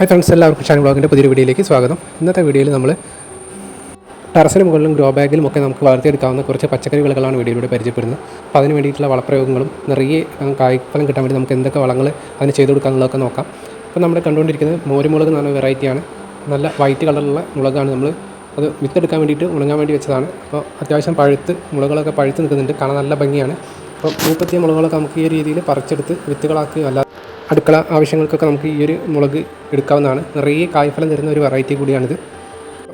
Hi friends എല്ലാവർക്കും ഷാൻ ബ്ലോഗിന്റെ പുതിയൊരു വീഡിയോയിലേക്ക് സ്വാഗതം. ഇന്നത്തെ വീഡിയോയിൽ നമ്മൾ ടെറസിന് മുകളിലും ഗ്രോ ബാഗിലും ഒക്കെ നമുക്ക് വളർത്തിയെടുക്കാവുന്ന കുറച്ച് പച്ചക്കറി വിളകളാണ് വീഡിയോയിലൂടെ പരിചയപ്പെടുന്നത്. അപ്പോൾ അതിന് വേണ്ടിയിട്ടുള്ള വളപ്രയോഗങ്ങളും നിറയെ കായ്ഫലം കിട്ടാൻ വേണ്ടി നമുക്ക് എന്തൊക്കെ വളങ്ങൾ അതിന് ചെയ്ത് കൊടുക്കാമെന്നുള്ളതൊക്കെ നോക്കാം. അപ്പോൾ നമ്മൾ കണ്ടുകൊണ്ടിരിക്കുന്നത് മോരുമുളക് എന്ന് വെറൈറ്റിയാണ് നല്ല വൈറ്റ് കളറിലുള്ള മുളകാണ് നമ്മൾ അത് വിത്തെടുക്കാൻ വേണ്ടിയിട്ട് ഉണങ്ങാൻ വേണ്ടി വെച്ചതാണ്. അപ്പോൾ അത്യാവശ്യം പഴുത്ത് മുളകളൊക്കെ പഴുത്ത് നിൽക്കുന്നുണ്ട്. കാണാൻ നല്ല ഭംഗിയാണ്. അപ്പോൾ മൂപ്പത്തിയ മുളകുകളൊക്കെ നമുക്ക് ഈ രീതിയിൽ പറിച്ചെടുത്ത് വിത്തുകളാക്കി അല്ല അടുക്കള ആവശ്യങ്ങൾക്കൊക്കെ നമുക്ക് ഈ ഒരു മുളക് എടുക്കാവുന്നതാണ്. നിറയെ കായ്ഫലം തരുന്ന ഒരു വെറൈറ്റി കൂടിയാണിത്.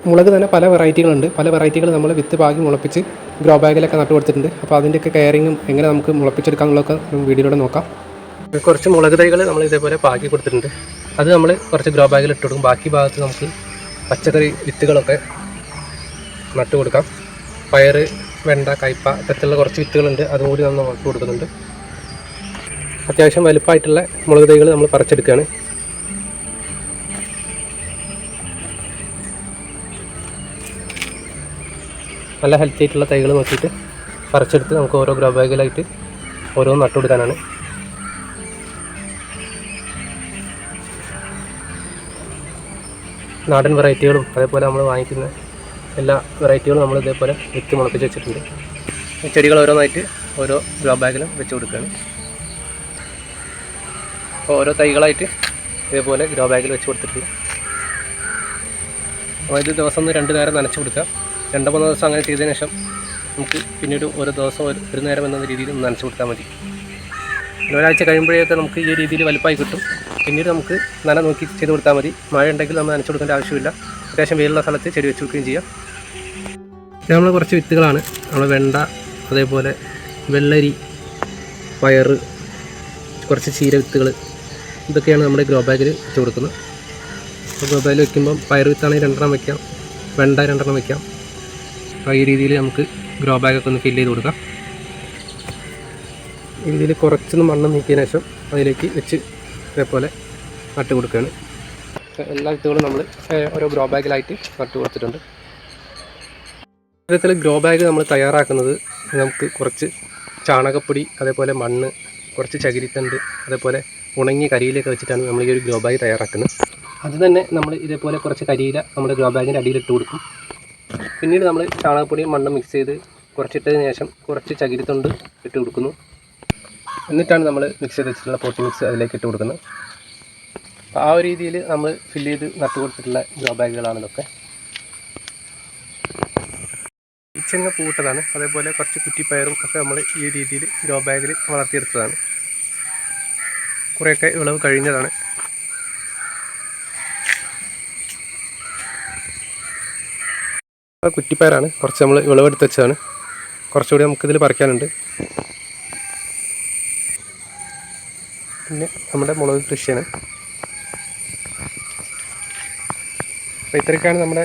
മുളക് തന്നെ പല വെറൈറ്റികളുണ്ട് പല വെറൈറ്റികൾ നമ്മൾ വിത്ത് പാകി മുളപ്പിച്ച് ഗ്രോ ബാഗിലൊക്കെ നട്ടു കൊടുത്തിട്ടുണ്ട്. അപ്പോൾ അതിന്റെയൊക്കെ കെയറിങ്ങും എങ്ങനെ നമുക്ക് മുളപ്പിച്ചെടുക്കാമെന്നുള്ളതൊക്കെ വീഡിയോയിലൂടെ നോക്കാം. കുറച്ച് മുളക് തൈകൾ നമ്മൾ ഇതേപോലെ പാകി കൊടുത്തിട്ടുണ്ട്. അത് നമ്മൾ കുറച്ച് ഗ്രോ ബാഗിൽ ഇട്ട് കൊടുക്കും. ബാക്കി ഭാഗത്ത് നമുക്ക് പച്ചക്കറി വിത്തുകളൊക്കെ നട്ടു കൊടുക്കാം. പയറ് വെണ്ട കയ്പ ഇത്തരത്തിലുള്ള കുറച്ച് വിത്തുകളുണ്ട്. അതും കൂടി നമ്മൾ നട്ടു കൊടുക്കുന്നുണ്ട്. അത്യാവശ്യം വലുപ്പമായിട്ടുള്ള മുളക് തൈകൾ നമ്മൾ പറിച്ചെടുക്കുകയാണ്. നല്ല ഹെൽത്തി ആയിട്ടുള്ള തൈകൾ നോക്കിയിട്ട് പറിച്ചെടുത്ത് നമുക്ക് ഓരോ ഗ്രോ ബാഗിലായിട്ട് ഓരോന്ന് നട്ടു കൊടുക്കാനാണ് നാടൻ വെറൈറ്റികളും അതേപോലെ നമ്മൾ വാങ്ങിക്കുന്ന എല്ലാ വെറൈറ്റികളും നമ്മൾ ഇതേപോലെ വിത്ത് മുളപ്പിച്ച് വെച്ചിട്ടുണ്ട്. ഈ ചെടികൾ ഓരോന്നായിട്ട് ഓരോ ഗ്രോ ബാഗിലും വെച്ച് കൊടുക്കുകയാണ്. അപ്പോൾ ഓരോ തൈകളായിട്ട് ഇതേപോലെ ഗ്രോ ബാഗിൽ വെച്ച് കൊടുത്തിട്ടുണ്ട്. അപ്പോൾ ഇത് ദിവസം ഒന്ന് രണ്ട് നേരം നനച്ച് കൊടുക്കുക. രണ്ട് മൂന്ന് ദിവസം അങ്ങനെ ചെയ്തതിന് ശേഷം നമുക്ക് പിന്നീട് ഓരോ ദിവസം ഒരു നേരം എന്ന രീതിയിൽ നനച്ച് കൊടുത്താൽ മതി. ഒരാഴ്ച കഴിയുമ്പോഴേക്ക് നമുക്ക് ഈ രീതിയിൽ വലുപ്പമായി കിട്ടും. പിന്നീട് നമുക്ക് നന നോക്കി ചെയ്ത് കൊടുത്താൽ മതി. മഴ ഉണ്ടെങ്കിൽ നമ്മൾ നനച്ച് കൊടുക്കേണ്ട ആവശ്യമില്ല. അത്യാവശ്യം വെയിലുള്ള സ്ഥലത്ത് ചെടി വെച്ച് വെക്കുകയും ചെയ്യാം. പിന്നെ നമ്മൾ കുറച്ച് വിത്തുകളാണ്. നമ്മൾ വെണ്ട അതേപോലെ വെള്ളരി പയറ് കുറച്ച് ചീര വിത്തുകൾ ഇതൊക്കെയാണ് നമ്മുടെ ഗ്രോ ബാഗിൽ വെച്ച് കൊടുക്കുന്നത്. ഗ്രോ ബാഗിൽ വെക്കുമ്പം പയർ വിത്താണെങ്കിൽ രണ്ടെണ്ണം വെക്കാം വെണ്ട രണ്ടെണ്ണം വെക്കാം. അപ്പോൾ ഈ രീതിയിൽ നമുക്ക് ഗ്രോ ബാഗൊക്കെ ഒന്ന് ഫില്ല് ചെയ്ത് കൊടുക്കാം. രീതിയിൽ കുറച്ചൊന്ന് മണ്ണ് നീക്കിയതിന് ശേഷം അതിലേക്ക് വെച്ച് ഇതേപോലെ നട്ട് കൊടുക്കുകയാണ്. എല്ലാ വിത്തുകളും നമ്മൾ ഓരോ ഗ്രോ ബാഗിലായിട്ട് നട്ടു കൊടുത്തിട്ടുണ്ട്. ഇത്തരത്തിൽ ഗ്രോ ബാഗ് നമ്മൾ തയ്യാറാക്കുന്നത് നമുക്ക് കുറച്ച് ചാണകപ്പൊടി അതേപോലെ മണ്ണ് കുറച്ച് ചകിരിത്തണ്ട് അതേപോലെ ഉണങ്ങിയ കരിയിലൊക്കെ വെച്ചിട്ടാണ് നമ്മൾ ഈ ഒരു ഗ്രോ ബാഗ് തയ്യാറാക്കുന്നത്. അത് തന്നെ നമ്മൾ ഇതേപോലെ കുറച്ച് കരിയില നമ്മുടെ ഗ്രോ ബാഗിന്റെ അടിയിലിട്ട് കൊടുക്കും. പിന്നീട് നമ്മൾ ചാണകപ്പൊടിയും മണ്ണും മിക്സ് ചെയ്ത് കുറച്ചിട്ടതിന് ശേഷം കുറച്ച് ചകിരിത്തൊണ്ട് ഇട്ട് കൊടുക്കുന്നു. എന്നിട്ടാണ് നമ്മൾ മിക്സ് ചെയ്ത് വെച്ചിട്ടുള്ള പോട്ടി മിക്സ് അതിലേക്ക് ഇട്ട് കൊടുക്കുന്നത്. അപ്പോൾ ആ ഒരു രീതിയിൽ നമ്മൾ ഫില്ല് ചെയ്ത് നട്ടു കൊടുത്തിട്ടുള്ള ഗ്രോ ബാഗുകളാണ് ഇതൊക്കെ. ഇച്ചങ്ങ പൂട്ടതാണ് അതേപോലെ കുറച്ച് കുറ്റിപ്പയറും ഒക്കെ നമ്മൾ ഈ രീതിയിൽ ഗ്രോ ബാഗിൽ വളർത്തിയെടുത്തതാണ്. കുറേയൊക്കെ വിളവ് കഴിഞ്ഞതാണ്. കുറ്റിപ്പയറാണ്. കുറച്ച് നമ്മൾ വിളവെടുത്ത് വെച്ചതാണ്. കുറച്ചുകൂടി നമുക്കിതിൽ പറിക്കാനുണ്ട്. പിന്നെ നമ്മുടെ മുളക് കൃഷിയാണ്. അപ്പോൾ ഇത്രയൊക്കെയാണ് നമ്മുടെ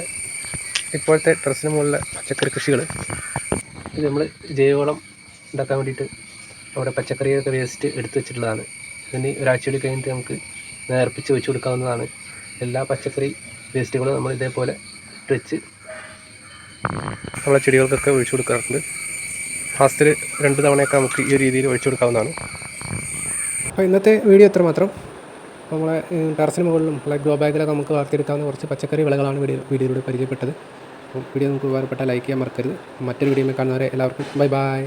ഇപ്പോഴത്തെ ടെറസിന് മുകളിലെ പച്ചക്കറി കൃഷികൾ ഇത് നമ്മൾ ജൈവവളം ഉണ്ടാക്കാൻ വേണ്ടിയിട്ട് അവിടെ പച്ചക്കറിയൊക്കെ വേസ്റ്റ് എടുത്ത് വെച്ചിട്ടുള്ളതാണ്. ഇതിന് ഒരാഴ്ചയോട് കഴിഞ്ഞിട്ട് നമുക്ക് നേർപ്പിച്ച് വെച്ച് കൊടുക്കാവുന്നതാണ്. എല്ലാ പച്ചക്കറി വേസ്റ്റുകളും നമ്മൾ ഇതേപോലെ വെച്ച് നമ്മളെ ചെടികൾക്കൊക്കെ ഒഴിച്ചു കൊടുക്കാറുണ്ട്. മാസത്തിൽ രണ്ട് തവണയൊക്കെ നമുക്ക് ഈ രീതിയിൽ ഒഴിച്ചു കൊടുക്കാവുന്നതാണ്. അപ്പോൾ ഇന്നത്തെ വീഡിയോ എത്ര മാത്രം അപ്പോൾ നമ്മളെ ടെറസിന് മുകളിലും ലൈക്ക് ഗ്രോ ബാഗിലൊക്കെ നമുക്ക് വളർത്തിയെടുക്കാവുന്ന കുറച്ച് പച്ചക്കറി വിളകളാണ് വീഡിയോ വീഡിയോയിലൂടെ പരിചയപ്പെട്ടത്. അപ്പോൾ വീഡിയോ നമുക്ക് ഉപകാരപ്പെട്ട ലൈക്ക് ചെയ്യാൻ മറക്കരുത്. മറ്റൊരു വീഡിയോ കാണുന്നവരെ എല്ലാവർക്കും ബൈ ബൈ